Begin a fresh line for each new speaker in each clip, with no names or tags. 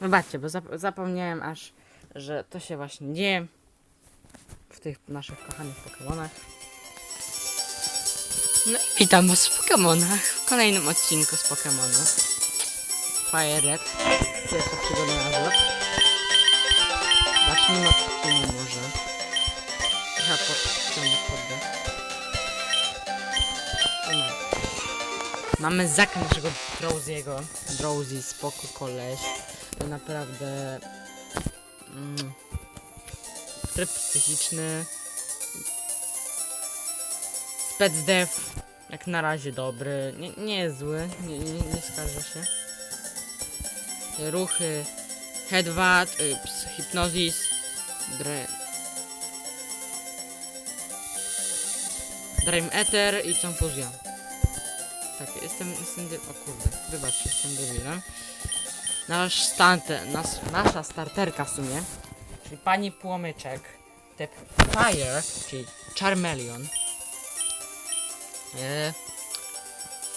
Wybaczcie, bo zap zapomniałem aż, że to się właśnie dzieje w tych naszych kochanych Pokémonach. No i witam was w Pokémonach, w kolejnym odcinku z Pokémonu. Fire Red, pierwsza przygoda na zlot. Zacznijmy od filmu może. Trochę podciągnę poddę. No. Mamy Zaka naszego Drowsiego. Drowsy, spoko koleś. To naprawdę... Mm, tryb psychiczny. Specdev jak na razie dobry. Nie, nie jest zły, nie, nie, nie skarżę się. Ruchy, headwat, y, hipnozis, dre... Dream Ether i Confuzja. Tak, jestem, jestem, o kurde, wybaczcie, jestem debilem. Nasz stante, nas, nasza starterka w sumie, czyli pani Płomyczek, typ Fire, czyli Charmeleon. E,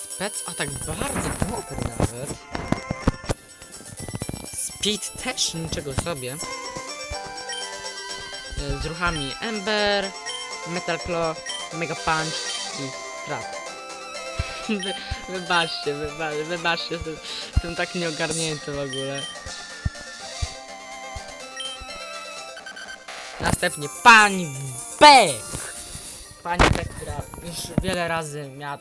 spec atak bardzo dobry nawet. Speed też niczego sobie. E, z ruchami Ember, Metal Claw, Mega Punch i Trap. Wy, wybaczcie, wyba, wybaczcie, jestem, tak nieogarnięty w ogóle. Następnie pani Beck! Pani Beck, która już wiele razy miała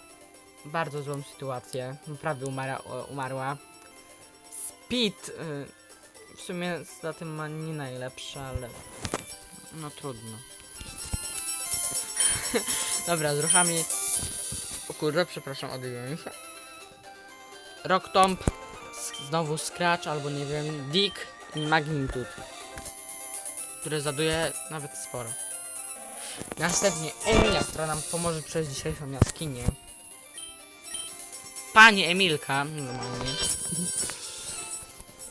bardzo złą sytuację, prawie umarła. umarła. Speed y, w sumie za tym ma nie najlepsze, ale no trudno. Dobra, z ruchami o kurde, przepraszam, odbiłem się. Rock Tomb, znowu Scratch, albo nie wiem, Dick i Magnitude. Który zaduje nawet sporo. Następnie Emilia, która nam pomoże przejść dzisiejszą jaskinię. Pani Emilka, normalnie.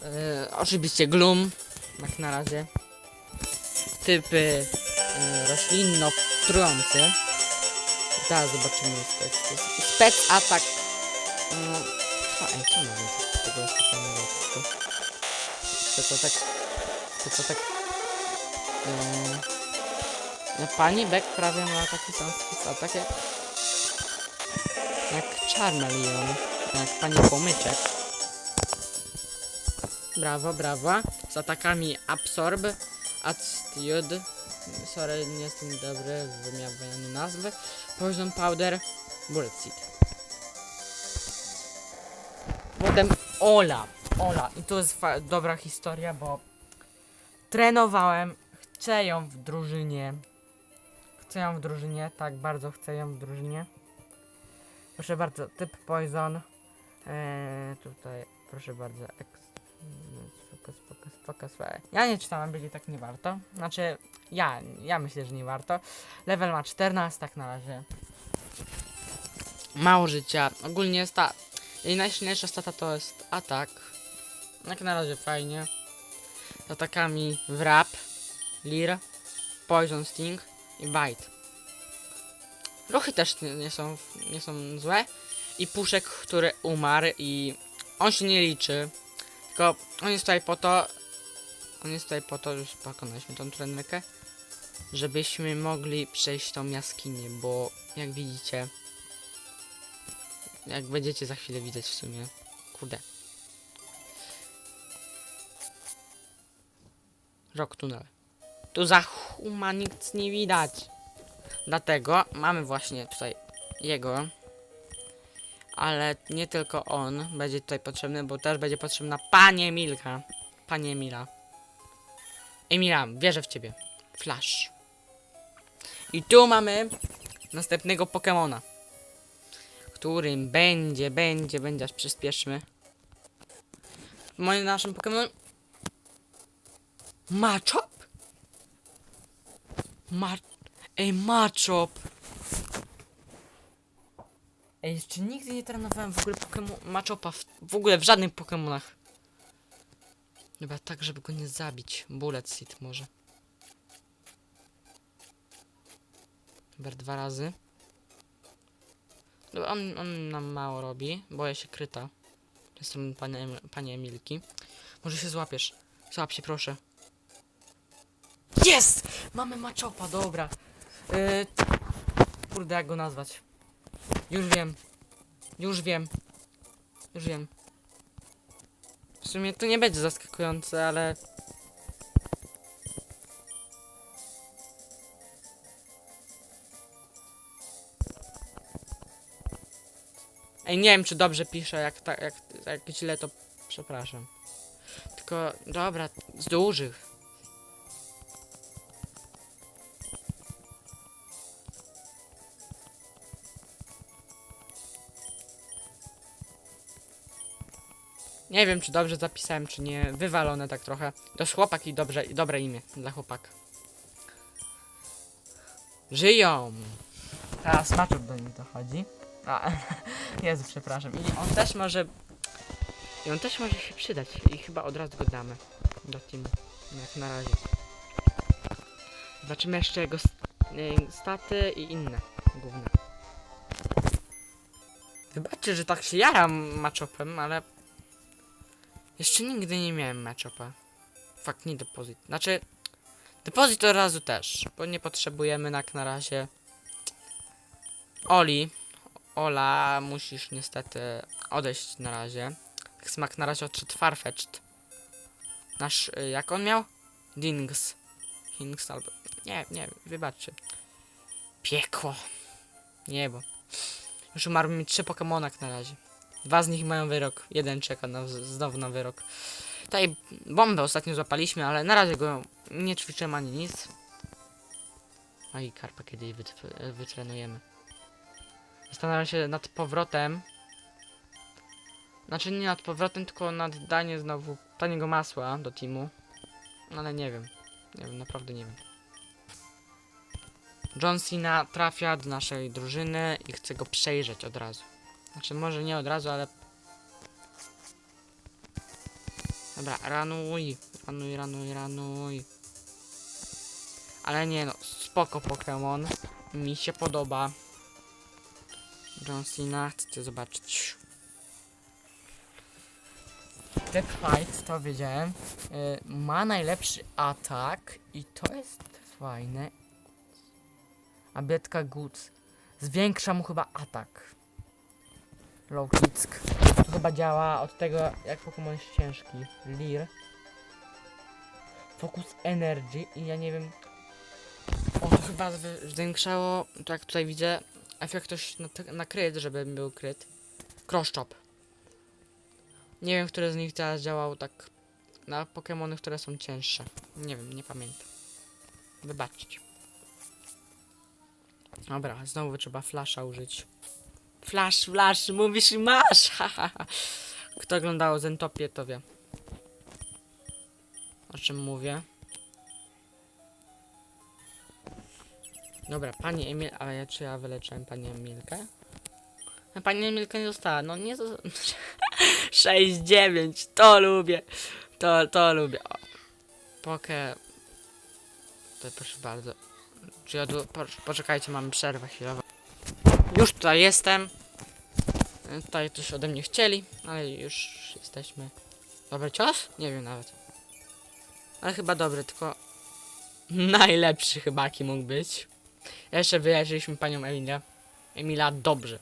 E, oczywiście Gloom, jak na razie. Typy e, roślinno-trujące. Teraz zobaczymy spec. Spec atak. No. O, ej, co mówię? Tego specjalnego ataku. Spec atak. Spec atak. Yy, no, pani Beck prawie ma taki sam spec jak. Jak Charmeleon. Jak pani Pomyczek. Brawo, brawo. Z atakami Absorb, Attitude. Sorry, nie jestem dobry w wymawianiu nazwy. Poison Powder, Bullet Seed. Potem Ola. Ola. I to jest dobra historia, bo trenowałem, chcę ją w drużynie. Chcę ją w drużynie, tak, bardzo chcę ją w drużynie. Proszę bardzo, typ Poison. Eee, tutaj, proszę bardzo, ex... Focus, focus, focus. Ja nie czytałem, będzie tak nie warto. Znaczy, ja, ja myślę, że nie warto. Level ma 14 tak na razie. Mało życia. Ogólnie sta. Jej najsilniejsza stata to jest atak. Jak na razie fajnie. Z atakami wrap, lir, poison sting i bite. Ruchy też nie, są, nie są złe. I puszek, który umarł i on się nie liczy. Tylko on jest tutaj po to. On jest tutaj po to, już pokonaliśmy tą trenerkę żebyśmy mogli przejść tą jaskinię, bo jak widzicie, jak będziecie za chwilę widzieć w sumie, kurde. Rok tunel. Tu za huma nic nie widać. Dlatego mamy właśnie tutaj jego. Ale nie tylko on będzie tutaj potrzebny, bo też będzie potrzebna pani Emilka. Pani Emila. Emila, wierzę w ciebie. Flash. I tu mamy następnego Pokemona. Którym będzie, będzie, będzie, aż przyspieszmy. Moim naszym Pokemonem... Machop? Ma... Ej, Machop! Ej, jeszcze nigdy nie trenowałem w ogóle Pokemon... Machopa w, w ogóle w żadnych Pokemonach. Chyba tak, żeby go nie zabić. Bullet Seed może. Chyba dwa razy. On, on nam mało robi. Boję się kryta. Ze strony pani, pani Emilki. Może się złapiesz. Złap się, proszę. Jest! Mamy maczopa, dobra. Yy, kurde, jak go nazwać? Już wiem. Już wiem. Już wiem. W sumie to nie będzie zaskakujące, ale... Ej, nie wiem czy dobrze piszę, jak, jak, jak źle to przepraszam. Tylko, dobra, z dużych. Nie wiem, czy dobrze zapisałem, czy nie. Wywalone tak trochę. To jest chłopak i dobrze, i dobre imię dla chłopaka. Żyją! Teraz Maczuk do nich dochodzi. A, Jezu, przepraszam. I on też może... I on też może się przydać. I chyba od razu go damy. Do teamu. Jak na razie. Zobaczymy jeszcze jego y, staty i inne główne. Wybaczcie, że tak się jaram matchupem, ale... Jeszcze nigdy nie miałem matchupa. Fakt, nie depozyt. Znaczy... Depozyt od razu też, bo nie potrzebujemy jak na razie... Oli, Ola, musisz niestety odejść na razie. Smak na razie odszedł Farfetched. Nasz, y, jak on miał? Dings. Dings albo... Nie, nie, wybaczcie. Piekło. Niebo. Już umarły mi trzy Pokemonak na razie. Dwa z nich mają wyrok. Jeden czeka na, znowu na wyrok. Tutaj bombę ostatnio złapaliśmy, ale na razie go nie ćwiczymy ani nic. A i karpa kiedy wytrenujemy. Zastanawiam się nad powrotem. Znaczy nie nad powrotem, tylko nad danie znowu taniego masła do teamu. Ale nie wiem. Nie wiem, naprawdę nie wiem. John Cena trafia do naszej drużyny i chce go przejrzeć od razu. Znaczy może nie od razu, ale... Dobra, ranuj, ranuj, ranuj, ranuj. Ale nie no, spoko Pokémon. Mi się podoba. John Cena, chcecie zobaczyć. Dead Fight, to wiedziałem. Y, ma najlepszy atak i to jest fajne. A Bietka Goods zwiększa mu chyba atak. Low Kick. To chyba działa od tego, jak Pokémon jest ciężki. Leer. Focus Energy i ja nie wiem. O, to chyba zwi- zwiększało, tak tutaj widzę, efektność na, t- na żeby był kryt. Cross Chop. Nie wiem, które z nich teraz działał tak na Pokémony, które są cięższe. Nie wiem, nie pamiętam. Wybaczcie. Dobra, znowu trzeba flasha użyć. Flash, flash, mówisz i masz! Kto oglądał Zentopię, to wie. O czym mówię. Dobra, pani Emil, ale ja, czy ja wyleczyłem pani Emilkę? A Pani Emilka nie została, no nie zo- 6-9, to lubię. To, to lubię. O. Poke. To proszę bardzo. Czy ja tu, po, poczekajcie, mamy przerwę chwilową. Już tutaj jestem. E, Tutaj coś ode mnie chcieli, ale już jesteśmy. Dobry cios? Nie wiem nawet. Ale chyba dobry, tylko najlepszy chyba jaki mógł być. Jeszcze wyleczyliśmy panią Emilię. Emila dobrze.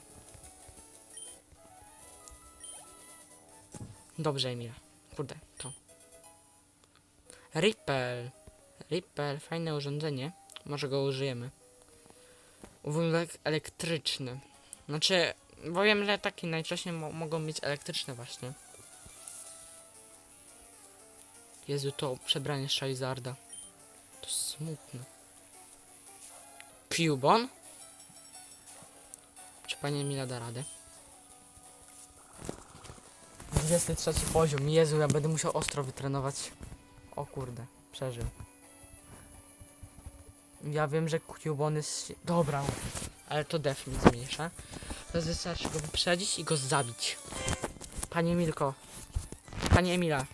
Dobrze, Emila. Kurde, to. Ripple. Ripple, fajne urządzenie. Może go użyjemy. Wózek elektryczny. Znaczy, bo wiem, że takie najczęściej mo mogą być elektryczne właśnie. Jezu, to przebranie Charizarda. To smutne. Cubon? Czy pani Emila da radę? 23 poziom. Jezu, ja będę musiał ostro wytrenować. O kurde, przeżył. Ja wiem, że Cubon jest... Dobra, ale to def mi zmniejsza. Teraz wystarczy go wyprzedzić i go zabić. Panie Emilko. Panie Emila.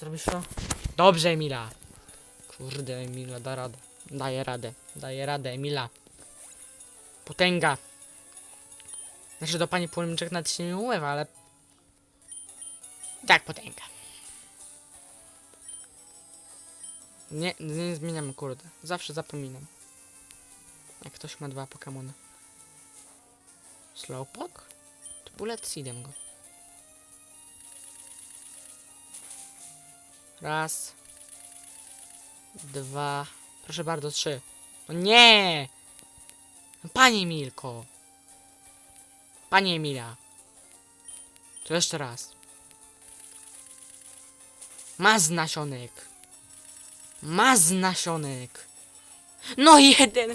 Zrobisz to? Dobrze, Emila. Kurde, Emila da radę. Daje radę. Daje radę, Emila. Potęga. Znaczy do pani Płomniczek nawet się nie ulewa, ale... Tak, potęga. Nie, nie zmieniamy, kurde. Zawsze zapominam. Jak ktoś ma dwa Pokemony. Slowpoke? To Bullet Seedem go. Raz. Dwa. Proszę bardzo, trzy. No nie! Panie Milko! Panie Emila! To jeszcze raz. Ma z nasionek! Ma nasionek! No jeden!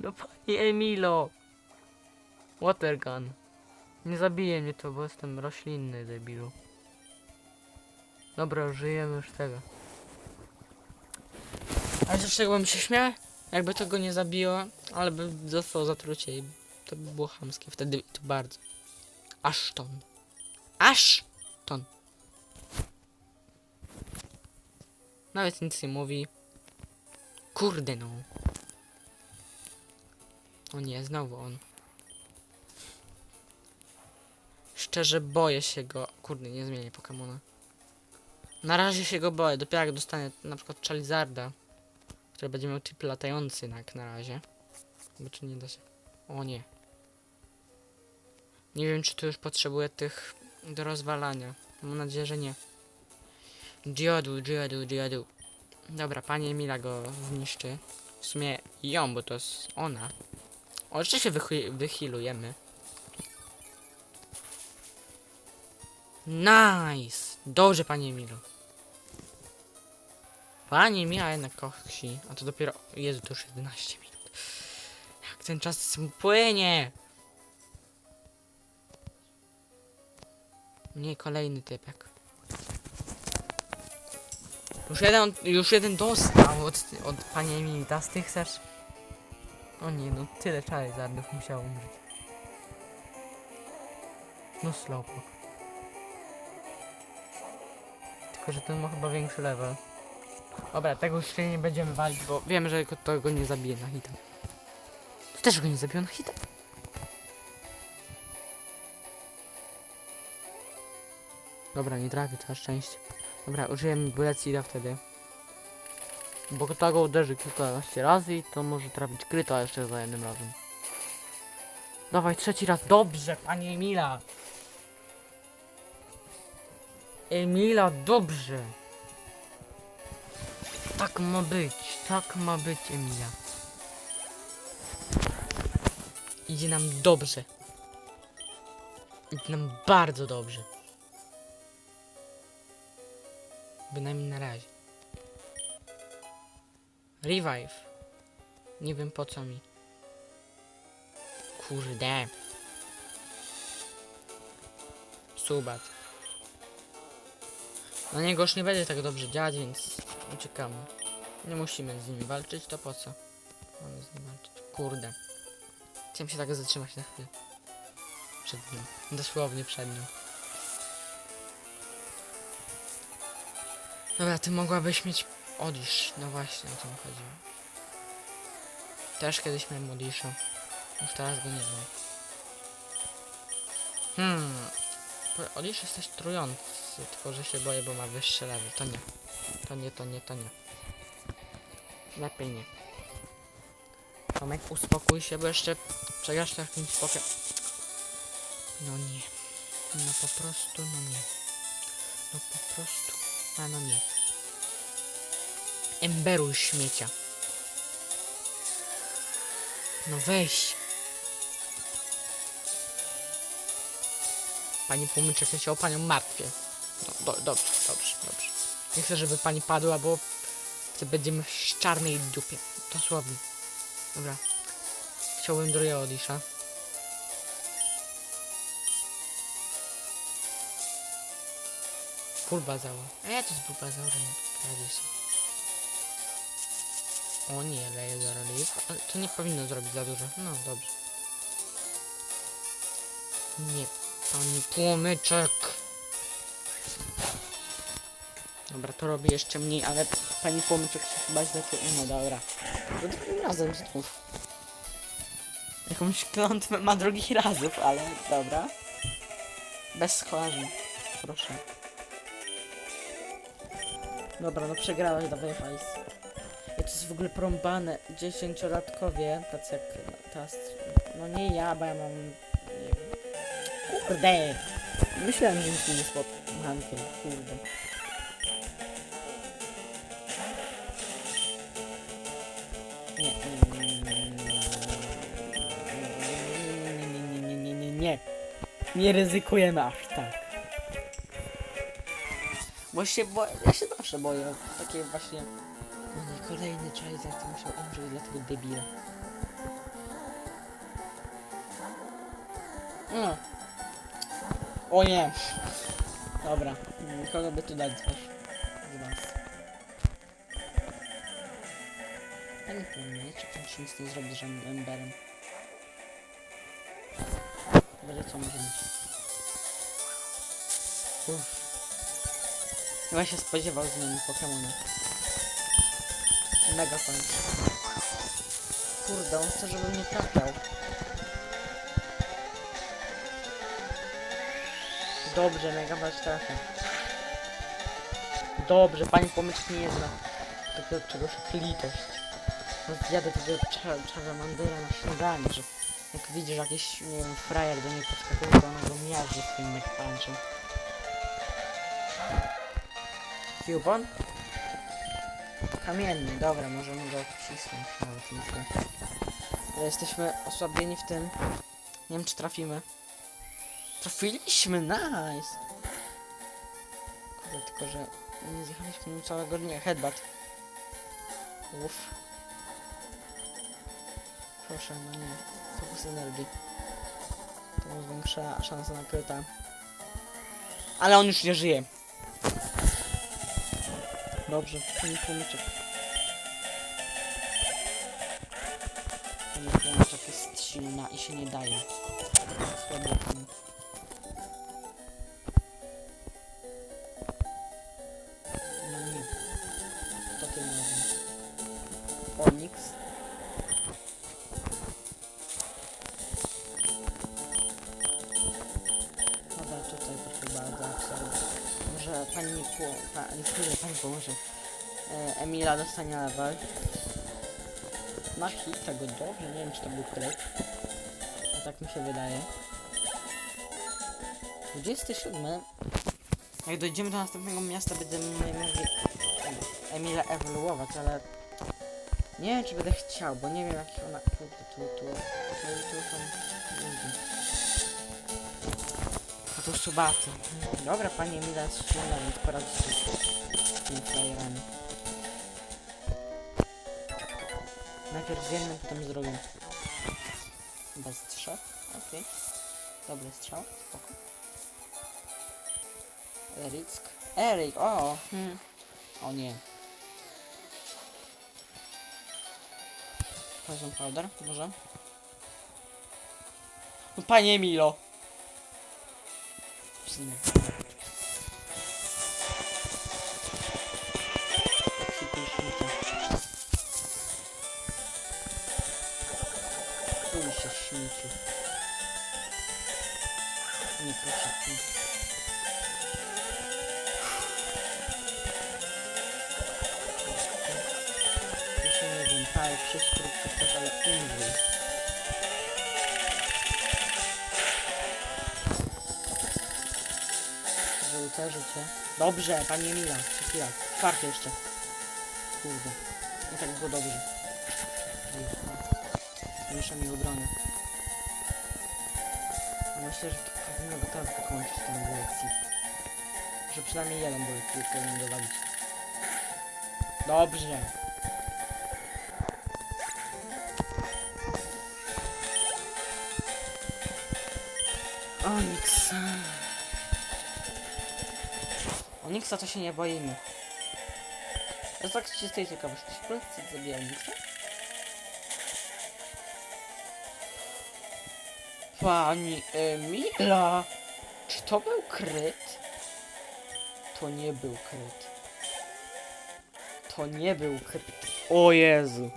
No panie Emilo! Watergun. Nie zabije mnie to, bo jestem roślinny, debilu. Dobra, żyjemy już tego. A z bym się śmiał? Jakby to go nie zabiło, ale by został zatrucie i to by było chamskie. Wtedy to bardzo. Aż ton. Aż ton. Nawet nic nie mówi. Kurde no. O nie, znowu on. Szczerze boję się go. Kurde, nie zmienię Pokemona. Na razie się go boję. Dopiero jak dostanę na przykład Charizarda, który będzie miał typ latający jak na razie. Bo czy nie da się. O nie. Nie wiem, czy tu już potrzebuję tych do rozwalania. Mam nadzieję, że nie. Diodu, diodu, diodu. Dobra, pani Emila go zniszczy. W sumie ją, bo to jest ona. O, jeszcze się wychilujemy. Nice! Dobrze, panie Emilo. Pani Emila jednak kochsi. A to dopiero... Jezu, to już 11 minut. Jak ten czas płynie! Nie, kolejny typek. Już jeden, już jeden dostał od, od pani Emilii. Teraz ty chcesz? O nie, no tyle Charizardów musiało umrzeć. No Slowpoke. Tylko, że ten ma chyba większy level. Dobra, tego się nie będziemy walić, bo wiem, że to go nie zabije na hita. To też go nie zabiło na hita. Dobra, nie trafi, całe szczęście. Dobra, użyjemy bullet seeda wtedy. Bo kto go uderzy kilkanaście razy i to może trafić kryta jeszcze za jednym razem. Dawaj, trzeci raz. Dobrze, panie Emila. Emila, dobrze. Tak ma być, tak ma być, Emilia. Idzie nam dobrze. Idzie nam bardzo dobrze. Bynajmniej na razie. Revive. Nie wiem po co mi. Kurde. Subat. Na niego już nie będzie tak dobrze działać, więc uciekamy. Nie musimy z nim walczyć, to po co? Mamy z nim walczyć. Kurde. Chciałem się tak zatrzymać na chwilę. Przed nim. Dosłownie przed nim. Dobra, ty mogłabyś mieć Odisz. No właśnie, o to mi chodziło. Też kiedyś miałem Odisza. Już teraz go nie mam. Hmm. Po- Odisz jest też trujący, tylko że się boję, bo ma wyższe lewy. To nie. To nie, to nie, to nie. Lepiej nie. Tomek, uspokój się, bo jeszcze przegrasz jakimś spokiem. No nie. No po prostu, no nie. No po prostu. A no nie. Emberuj śmiecia. No weź. Pani Pumyczek, ja się o panią martwię. No, do, dobrze, dobrze, dobrze. Nie chcę, żeby pani padła, bo wtedy będziemy w czarnej dupie. Dosłownie. Dobra. Chciałbym drugiego Odisha. Bulbazaur. A ja to z Bulbazaurem prawie są. O nie, Laser Leaf. Ale to nie powinno zrobić za dużo. No dobrze. Nie, pani płomyczek. Dobra, to robi jeszcze mniej, ale pani płomyczek się chyba źle tu... No dobra. To drugim razem znów. Jakąś klątwę ma drugich razów, ale dobra. Bez skojarzeń. Proszę. Dobra, no przegrałeś, dawaj hajs. I to jest w ogóle porąbane. Dziesięciolatkowie, tacy jak teraz. No nie ja, bo ja mam. Kurde. Myślałem, że nic nie jest pod hankiem. Kurde. Nie. Nie, nie, nie, nie, nie, nie. Nie ryzykujemy aż tak. Bo się boję, ja się zawsze boję. Takie właśnie... No nie, kolejny Charizard to musiał umrzeć dla tego debila. No. O nie. Dobra. Kogo by tu dać z was? Z was. Ja nie wiem, czy pan się nic nie zrobi z żadnym emberem. Będzie co może być. Uff. Chyba się spodziewał zmiany Pokemona. Mega pan. Kurde, on chce, żebym nie trafiał. Dobrze, Mega Ball trafia. Dobrze, pani pomyczek nie zna takiego czegoś jak litość. No zjadę tego cza- Charmandera na śniadanie, że jak widzisz jakiś, nie wiem, frajer do niej podskakuje, to ona go miażdży swoim punczem. Cubon? Kamienny, dobra, możemy go odcisnąć nawet. Ale jesteśmy osłabieni w tym. Nie wiem czy trafimy. Trafiliśmy, nice! Kurde, tylko że nie zjechaliśmy całego dnia. Headbutt. Uff. Proszę, no nie. Fokus energii. To jest większa szansa na kryta. Ale on już nie żyje. Dobrze, pani płomyczek. Pani płomyczek jest silna i się nie daje. Słabo Emila dostanie level. Na hit tego dobrze, nie wiem czy to był kryt. A tak mi się wydaje. 27. Jak dojdziemy do następnego miasta będziemy mogli Emila ewoluować, ale nie wiem czy będę chciał, bo nie wiem jakich ona... Kurde, tu, tu, tu, tu są ludzie. A to subaty. Dobra, pani Emila silna, więc poradzi sobie z tymi frajerami. Najpierw z jednym, potem z drugim. Bez trzech, okej. Dobry strzał, spoko. Erick. Erik, o! Hmm. O nie. Poison powder, może? No panie Milo! Psy. Nie proszę. Jeszcze nie wiem, tak, wszystko coś, ale umrzyj. Żółte życie. Dobrze, panie Mila, chwila. Czwarty jeszcze. Kurde. Nie tak było dobrze. Zmniejsza mi obronę. Myślę, że to powinno go teraz wykończyć ten bullet Że przynajmniej jeden seed powinien dowalić. Dobrze. Onyx. Onyxa to się nie boimy. Ja tak z czystej ciekawości. Czy zabija Onyxa? Pani Emila! Czy to był kryt? To nie był kryt. To nie był kryt. O Jezu.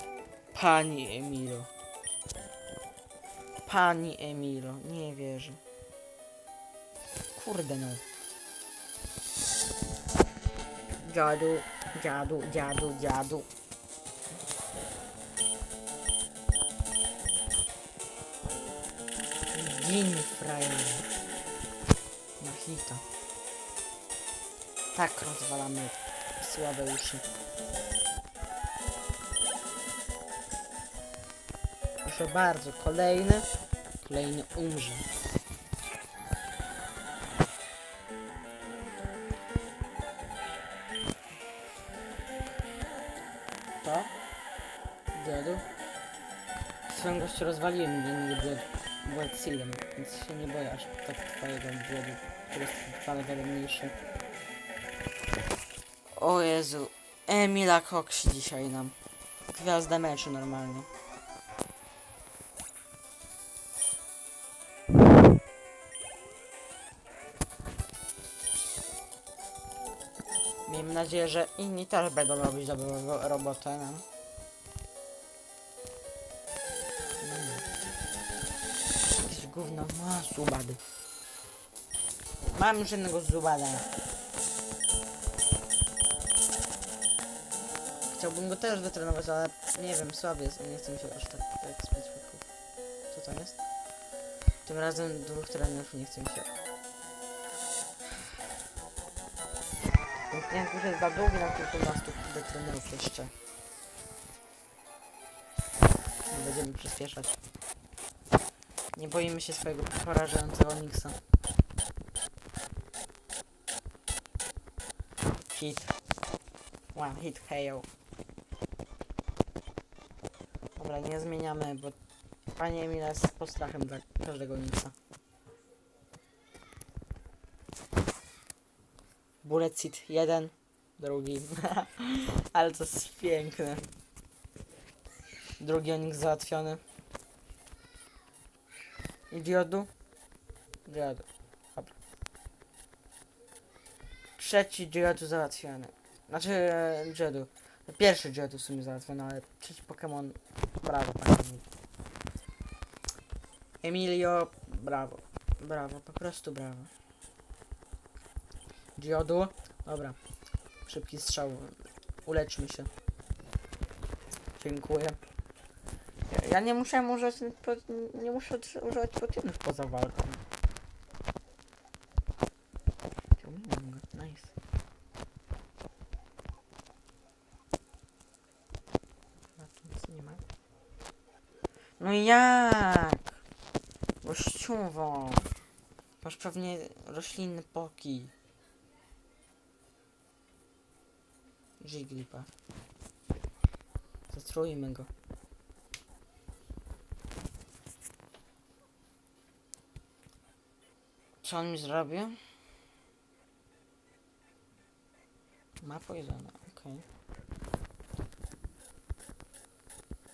Pani Emilo. Pani Emilo. Nie wierzę. Kurde no. Dziadu, dziadu, dziadu, dziadu. Gin frajer. Na hita. Tak rozwalamy słabe uszy. Proszę bardzo, kolejny. Kolejny umrze. To? Dziadu? Swoją gościu rozwaliłem dziennik dziad Blood Sealem, więc się nie boję aż tak twojego dziadu, który jest wcale wiele mniejszy. O Jezu, Emila Coxi dzisiaj nam. Gwiazda meczu normalnie. Miejmy nadzieję, że inni też będą robić dobrą ro- robotę nam. Gówno, ma zubady. Mam już jednego zubada. Chciałbym go też wytrenować, ale nie wiem, słaby jest, nie chcę mi się aż tak ekspić łuków. Co tam jest? Tym razem dwóch trenerów nie chce mi się. Jak już jest za długi, na kilkunastu do trenerów jeszcze. Będziemy przyspieszać. Nie boimy się swojego porażającego Nixa. Hit. One hit KO. Dobra, nie zmieniamy, bo Panie Emila jest postrachem dla każdego Nixa. Bullet Seed jeden, drugi. Ale to jest piękne. Drugi Onix załatwiony. I diodu? Diodu. Dobra. Trzeci diodu załatwiony. Znaczy e, diodu. Pierwszy diodu w sumie załatwiony, ale trzeci Pokémon. Brawo, panie Emilio. Emilio, brawo. Brawo, po prostu brawo. Diodu. Dobra. Szybki strzał. Uleczmy się. Dziękuję. Ja, nie używać, pro- nie muszę uży- używać potionów poza walką. Ciągnąłem go, nice. Nic nie ma. No jak? Gościuwo. Masz pewnie roślinne poki. Jigglypuff. Zatrujmy go. Co on mi zrobi? Ma poisona, okej.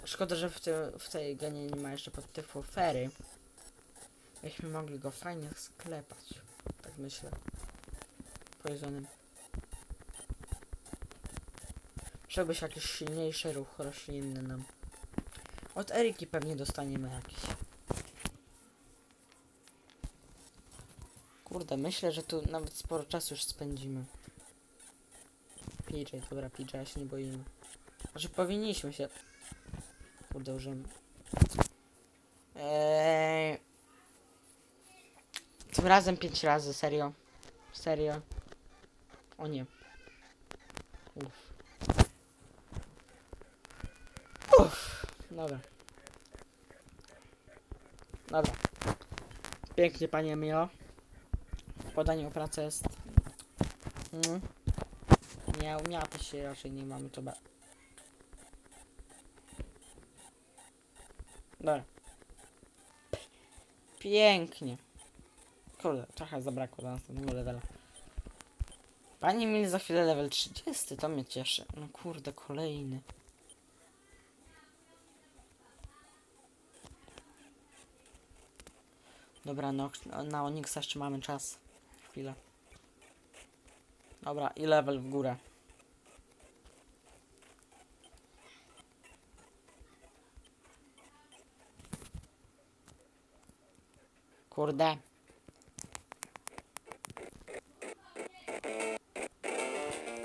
Szkoda, że w, te, w tej genie nie ma jeszcze podtypu fery. Byśmy mogli go fajnie sklepać. Tak myślę. Poisonem. Trzeba jakiś silniejszy ruch roślinny nam. Od Eriki pewnie dostaniemy jakiś. Kurde, myślę, że tu nawet sporo czasu już spędzimy. PJ, dobra, PJ, się nie boimy. Znaczy powinniśmy się. Kurde, użyłem. Eee... Tym razem pięć razy, serio. Serio. O nie. Uff. Uff. Dobra. Dobra. Pięknie, panie Emilio. Podanie o pracę jest... Mm. Nie, umiała się raczej nie mamy to. Dobra. Pięknie. Kurde, trochę zabrakło do następnego levela. Panie mieli za chwilę level 30, to mnie cieszy. No kurde, kolejny. Dobra, no, na Onyxa jeszcze mamy czas. Chwilę. Dobra, i level w górę. Kurde.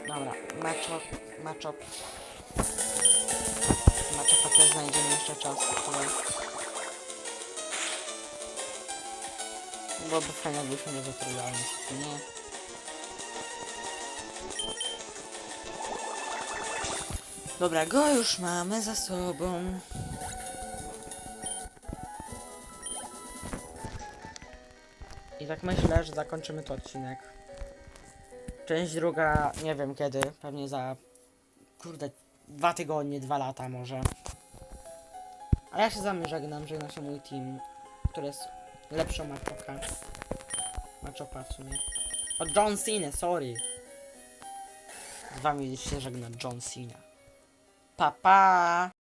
Dobra. Maczop, maczop. Maczopa też znajdziemy jeszcze czas. ale- Byłoby fajnie, jakbyśmy go zatrudniali, niestety nie. Dobra, go już mamy za sobą. I tak myślę, że zakończymy ten odcinek. Część druga, nie wiem kiedy, pewnie za, kurde, dwa tygodnie, dwa lata może. A ja się z wami żegnam, żegna się mój team, który jest lepszą maczopka. Maczopa w sumie. O John Cena, sorry. Z wami się żegna John Cena. Pa pa!